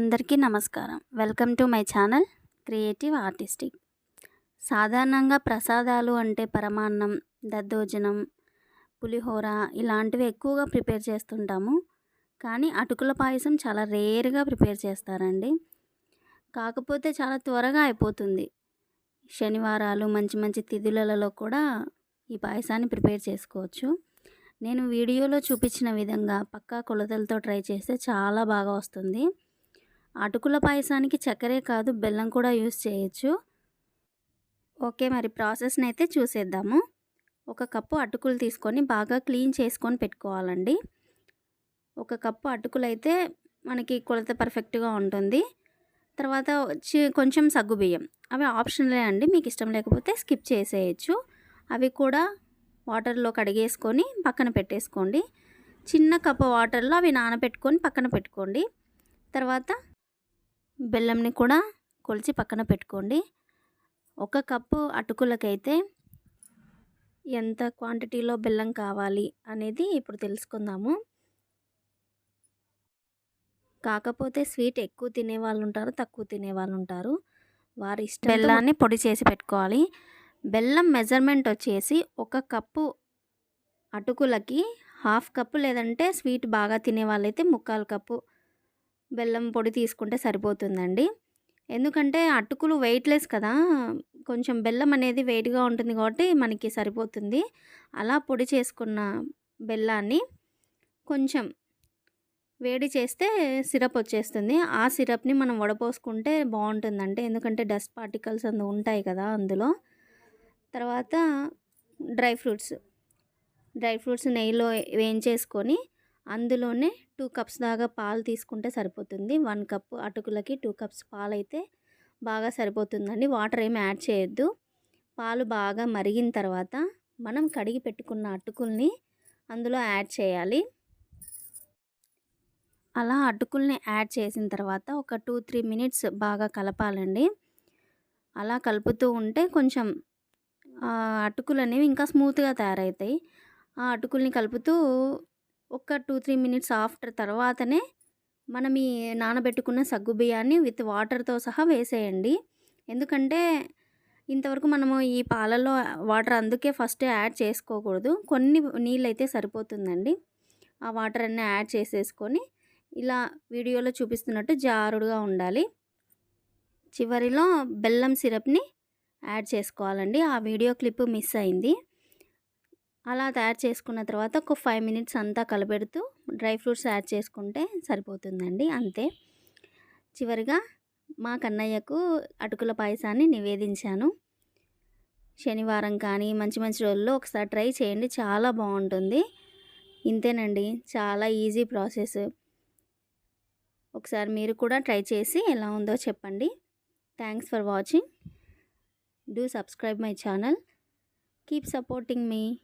అందరికీ నమస్కారం. Welcome to my channel creative artistic. సాధారణంగా ప్రసాదాలు అంటే పరమాన్నం దద్దోజనం పులిహోర ఇలాంటివి ఎక్కువగా ప్రిపేర్ చేస్తుంటాము. కానీ అటుకుల పాయసం చాలా రేర్గా ప్రిపేర్ చేస్తారండి. కాకపోతే చాలా త్వరగా అయిపోతుంది. శనివారాలు మంచి మంచి తిథులలో కూడా ఈ పాయసాన్ని ప్రిపేర్ చేసుకోవచ్చు. నేను వీడియోలో చూపించిన విధంగా పక్కా కొలతలతో ట్రై చేస్తే చాలా బాగా వస్తుంది. అటుకుల పాయసానికి చక్కెరే కాదు బెల్లం కూడా యూస్ చేయొచ్చు. ఓకే మరి ప్రాసెస్ని అయితే చూసేద్దాము. ఒక కప్పు అటుకులు తీసుకొని బాగా క్లీన్ చేసుకొని పెట్టుకోవాలండి. ఒక కప్పు అటుకులు అయితే మనకి కొలత పర్ఫెక్ట్గా ఉంటుంది. తర్వాత వచ్చి కొంచెం సగ్గుబియ్యం అవి ఆప్షనలే అండి మీకు ఇష్టం లేకపోతే స్కిప్ చేసేయచ్చు. అవి కూడా వాటర్లో కడిగేసుకొని పక్కన పెట్టేసుకోండి. చిన్న కప్పు వాటర్లో అవి నానబెట్టుకొని పక్కన పెట్టుకోండి. తర్వాత బెల్లంని కూడా కొలిచి పక్కన పెట్టుకోండి. ఒక కప్పు అటుకులకైతే ఎంత క్వాంటిటీలో బెల్లం కావాలి అనేది ఇప్పుడు తెలుసుకుందాము. కాకపోతే స్వీట్ ఎక్కువ తినే వాళ్ళు ఉంటారు తక్కువ తినే వాళ్ళు ఉంటారు. వారి ఇష్టం బెల్లాన్ని పొడి చేసి పెట్టుకోవాలి. బెల్లం మెజర్మెంట్ వచ్చేసి ఒక కప్పు అటుకులకి హాఫ్ కప్పు లేదంటే స్వీట్ బాగా తినే వాళ్ళైతే ముక్కాలు కప్పు బెల్లం పొడి తీసుకుంటే సరిపోతుందండి. ఎందుకంటే అటుకులు వెయిట్లెస్ కదా కొంచెం బెల్లం అనేది వెయిట్గా ఉంటుంది కాబట్టి మనకి సరిపోతుంది. అలా పొడి చేసుకున్న బెల్లాన్ని కొంచెం వేడి చేస్తే సిరప్ వచ్చేస్తుంది. ఆ సిరప్ని మనం వడపోసుకుంటే బాగుంటుందంటే ఎందుకంటే డస్ట్ పార్టికల్స్ అందు ఉంటాయి కదా అందులో. తర్వాత డ్రై ఫ్రూట్స్ డ్రై ఫ్రూట్స్ నెయ్యిలో వేయించేసుకొని అందులోనే టూ కప్స్ దాకా పాలు తీసుకుంటే సరిపోతుంది. వన్ కప్ అటుకులకి టూ కప్స్ పాలు అయితే బాగా సరిపోతుందండి. వాటర్ ఏమి యాడ్ చేయొద్దు. పాలు బాగా మరిగిన తర్వాత మనం కడిగి పెట్టుకున్న అటుకుల్ని అందులో యాడ్ చేయాలి. అలా అటుకుల్ని యాడ్ చేసిన తర్వాత ఒక టూ త్రీ మినిట్స్ బాగా కలపాలండి. అలా కలుపుతూ ఉంటే కొంచెం అటుకులు అనేవి ఇంకా స్మూత్గా తయారవుతాయి. ఆ అటుకుల్ని కలుపుతూ ఒక టూ త్రీ మినిట్స్ ఆఫ్టర్ తర్వాతనే మనం ఈ నానబెట్టుకున్న సగ్గు బియ్యాన్ని విత్ వాటర్తో సహా వేసేయండి. ఎందుకంటే ఇంతవరకు మనము ఈ పాలలో వాటర్ అందుకే ఫస్ట్ యాడ్ చేసుకోకూడదు. కొన్ని నీళ్ళు అయితే సరిపోతుందండి. ఆ వాటర్ అన్నీ యాడ్ చేసేసుకొని ఇలా వీడియోలో చూపిస్తున్నట్టు జారుడుగా ఉండాలి. చివరిలో బెల్లం సిరప్ని యాడ్ చేసుకోవాలండి. ఆ వీడియో క్లిప్ మిస్ అయింది. అలా తయారు చేసుకున్న తర్వాత ఒక ఫైవ్ మినిట్స్ అంతా కలబెడుతూ డ్రై ఫ్రూట్స్ యాడ్ చేసుకుంటే సరిపోతుందండి అంతే. చివరిగా మా కన్నయ్యకు అటుకుల పాయసాన్ని నివేదించాను. శనివారం కానీ మంచి మంచి రోజుల్లో ఒకసారి ట్రై చేయండి చాలా బాగుంటుంది. ఇంతేనండి చాలా ఈజీ ప్రాసెస్. ఒకసారి మీరు కూడా ట్రై చేసి ఎలా ఉందో చెప్పండి. Thanks for watching. Do subscribe my channel. Keep supporting me.